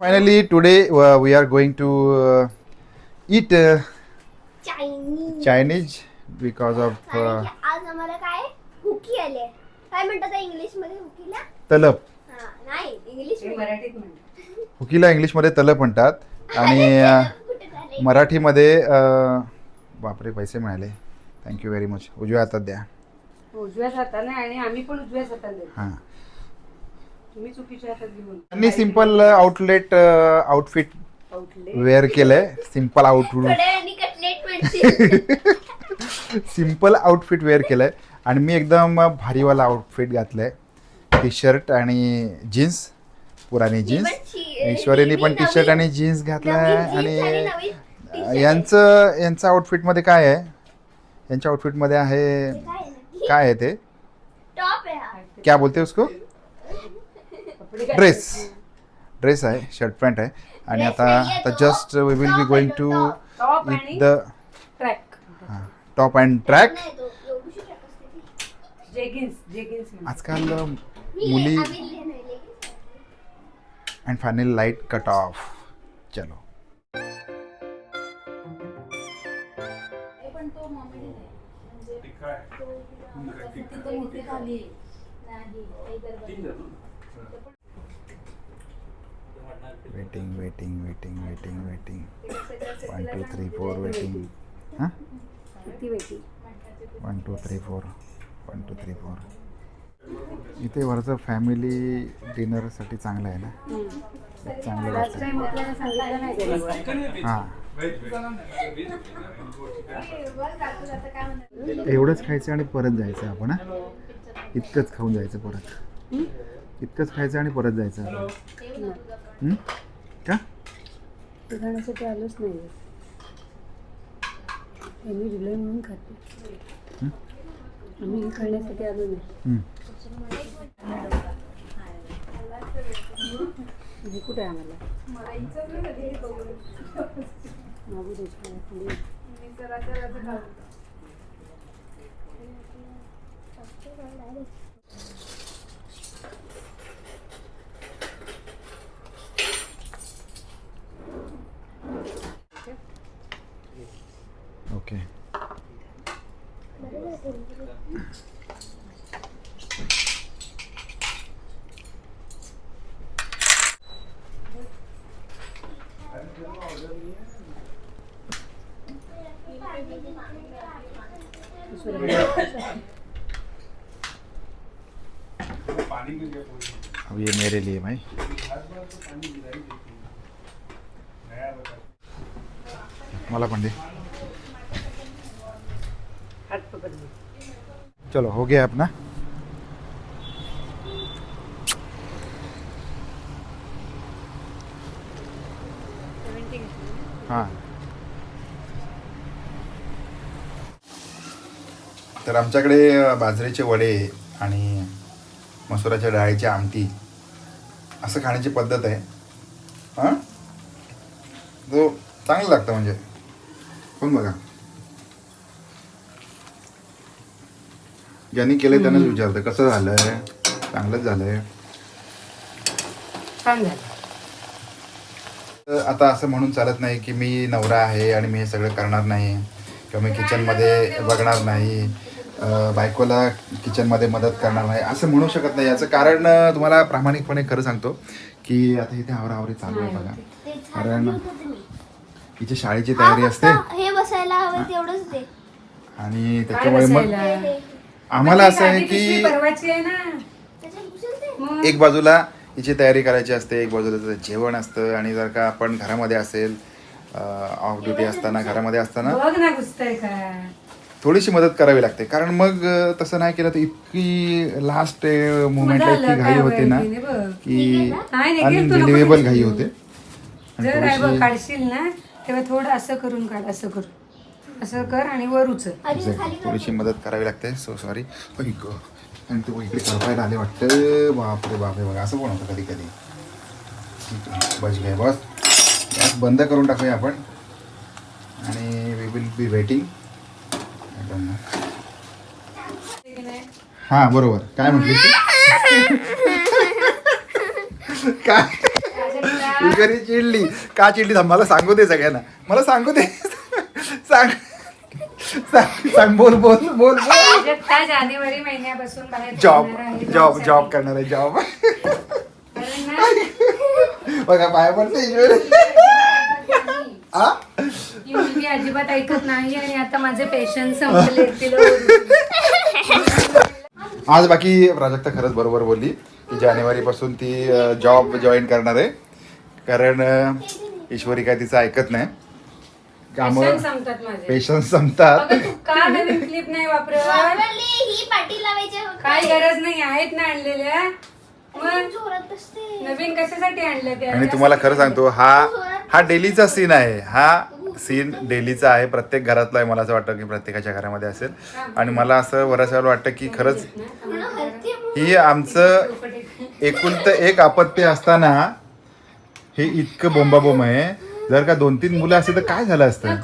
Finally, today uh, we are going to uh, eat uh, Chinese Chinese because of कारण uh, की आज आम्हाला काय? हुकी आले. काय म्हणतात इंग्लिशमध्ये हुकीला? तलप हा नाही इंग्लिश हे मराठीत म्हणतात. हुकीला इंग्लिशमध्ये तलप म्हणतात. आणि uh, मराठीमध्ये uh, बापरे पैसे मिळाले. थँक्यू व्हेरी मच उजव्या हातात द्या. उजव्याच हाताने आणि आम्ही पण उजव्याच हाताने देतो. हां. तुम्ही चुकीच्या हातात घेऊन त्यांनी सिंपल आउटलेट आउटफिट वेअर केलंय. Simple outfit cutlet simple outfit wear केलंय. आणि मी एकदम भारीवाला आउटफिट घातलंय. टी शर्ट आणि जीन्स पुराणी जीन्स ईश्वरीने पण टी शर्ट आणि जीन्स घातलाय आणि यांचं यांचं आउटफिटमध्ये काय आहे? यांच्या आउटफिटमध्ये आहे काय आहे? ते? टॉप आहे हा. क्या बोलते उसको? ड्रेस ड्रेस आहे शर्ट पॅन्ट आहे. आणि आता आता just we will be going to it the track top and track. आजकाल मुली. And final light cut off चलो. Waiting waiting waiting waiting waiting one two three four waiting हां one two three four one two three four इथे वरचं family डिनरसाठी चांगलं आहे ना? चांगली गोष्ट हां. एवढंच खायचं आणि परत जायचं आपण इतकंच खाऊन जायचं परत. इतकंच खायचं आणि परत जायचं आपण? का? ते खाण्यासाठी आलोच नाही यांनी दिलंय म्हणून खाते. हं? आम्ही खाण्यासाठी आलो नाही. कुठे आहे आम्हाला? मागू द्यायची अब ये मेरे लिए भाई। मला पण दे। चलो हो गया अपना। हाँ। तर आमच्याकडे बाजरीचे वडे आणि मसुराच्या डाळीची आमटी असं खाण्याची पद्धत आहे. हां? तो चांगलं लागतं म्हणजे. पण बघा. ज्यांनी केलं त्यांनाच विचारतं कसं झालंय? चांगलंच झालंय. छान झालं. तर आता असं म्हणून चालत नाही की मी नवरा आहे आणि मी हे सगळं करणार नाही किंवा मी किचनमध्ये बघणार नाही. बायकोला किचनमध्ये मदत करणार नाही असं म्हणू शकत नाही. याचं कारण तुम्हाला प्रामाणिकपणे खरं सांगतो की आता इथे आवराआवरी चालू आहे बघा. कारण. हिची शाळेची तयारी असते. फक्त हे बसायला हवं तेवढंच दे आणि काय त्याच्यामुळे मग. आम्हाला असं आहे की एक बाजूला हिची तयारी करायची असते एक बाजूला त्याचं जेवण असतं आणि जर का आपण घरामध्ये असेल ऑफ ड्युटी असताना घरामध्ये असताना. बघ ना घुसतंय का? थोडीशी मदत करावी लागते. कारण मग तसं नाही केलं तर इतकी लास्ट मुवमेंटला झालं इतकी घाई होते ना. की अनबिलिव्हेबल. घाई होते. आणि जर आहे बघ थोडीशी काढशील ना तेव्हा थोडं असं करून काढ असं कर असं कर आणि वर उचल. थोडीशी मदत करावी लागते. सो सॉरी आणि तू इकडे करपायला आले वाटतं. बापरे बापरे बघा असं पण होतं कधी कधी. बस घ्या बस गॅस बंद करून टाकूया आपण. आणि वी विल बी वेटिंग हां बरोबर. काय म्हटली? काय? चिडली. का चिडली? थांब, मला सांगू दे सगळ्यांना. मला सांगू दे. सांग. सांग बोल बोल बोल जानेवारी महिन्यापासून बाहेर जॉब जॉब. जॉब करणार आहे जॉब बघा पाया पडते. मुलगी अजिबात ऐकत नाही आणि आता माझे पेशन्स संपले. आज बाकी प्राजक्ता खरंच बरोबर बोलली. की जानेवारी पासून ती जॉब जॉईन करणार आहे. कारण ईश्वरी काय तिचं ऐकत नाही. कामं पेशन्स संपतात माझे. पेशन्स संपतात. अगं तू का नवीन क्लिप नाही वापरत? वापरली ही पाटी लावायची होती. काय गरज नाही आहेत ना आणलेल्या मग? जोरात बसते. नवीन कशासाठी आणल्या त्या? आणि तुम्हाला खरं सांगतो हा हा डेलीचा सीन आहे. हा सीन डेलीचा आहे प्रत्येक घरातला आहे मला असं वाटतं की प्रत्येकाच्या घरामध्ये असेल. आणि मला असं बऱ्याच वेळेला वाटतं की खरंच ही आमचं एकुलतं एक अपत्य असताना हे इतकं बोंबाबोंब आहे. जर का दोन तीन मुलं असते तर काय झालं असतं?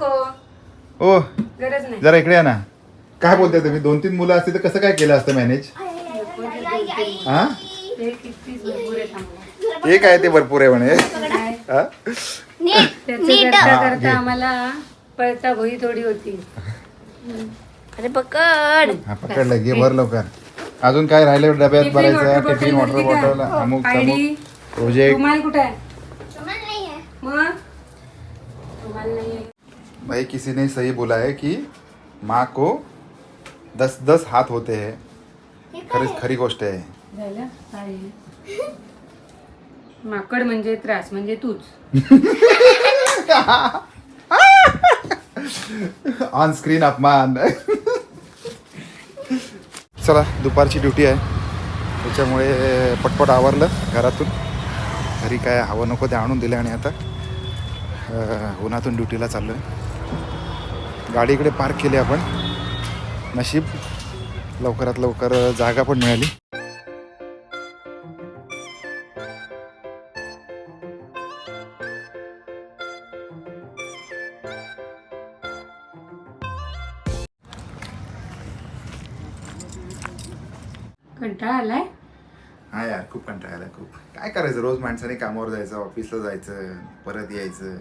ओ जरा इकडे या ना. काय बोलताय तुम्ही? दोन तीन मुलं असते तर कसं काय केलं असतं मॅनेज. हा भरपूर आहे ते भरपूर आहे म्हणे? हा? त्याचं करता आम्हाला पळता भोई थोडी होती. अरे पकड. हा पकडलं घे भर लवकर. अजून काय राहिलं डब्यात भरायचं? water टिफिन वॉटर का? बॉटल अमुक आयडी? समूक प्रोजेक्ट. रुमाल कुठे आहे? तुम्हाला मग? भाई किसी ने सही बोला है कि माँ को दस दस हाथ होते हैं। काय खरीच खरी गोष्ट आहे. झालं? काय आहे? माकड म्हणजे त्रास म्हणजे तूच. ऑन स्क्रीन अपमान. चला दुपारची ड्युटी आहे. त्याच्यामुळे पटपट आवरलं घरातून. घरी काय हवं नको ते आणून दिलं आणि आता अं, उन्हातून ड्युटीला चाललो आहे गाडी इकडे पार्क केली आपण. नशीब. लवकरात लवकर जागा पण मिळाली. कंटाळा आलाय? हा यार खूप कंटाळा आला खूप. काय करायचं? रोज माणसाने कामावर जायचं ऑफिसला जायचं परत यायचं.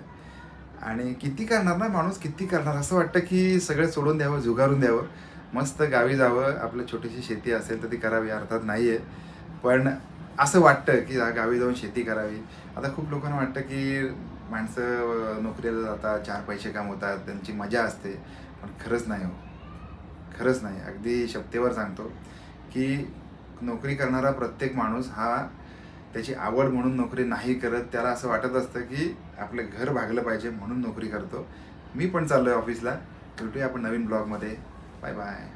आणि किती करणार ना माणूस? किती करणार? असं वाटतं की सगळं सोडून द्यावं जुगारून द्यावं. मस्त गावी जावं आपलं छोटीशी शेती असेल तर ती करावी अर्थात नाही आहे पण असं वाटतं की गावी जाऊन शेती करावी. आता खूप लोकांना वाटतं की माणसं नोकरीला जातात चार पैसे कमवतात त्यांची मजा असते. पण खरंच नाही हो. खरंच नाही. अगदी शब्देवर सांगतो की नोकरी करणारा प्रत्येक माणूस हा त्याची आवड म्हणून नोकरी नाही करत. त्याला असं वाटत असतं की आपलं घर भागलं पाहिजे म्हणून नोकरी करतो. मी पण चाललो आहे ऑफिसला भेटूया आपण नवीन ब्लॉगमध्ये बाय बाय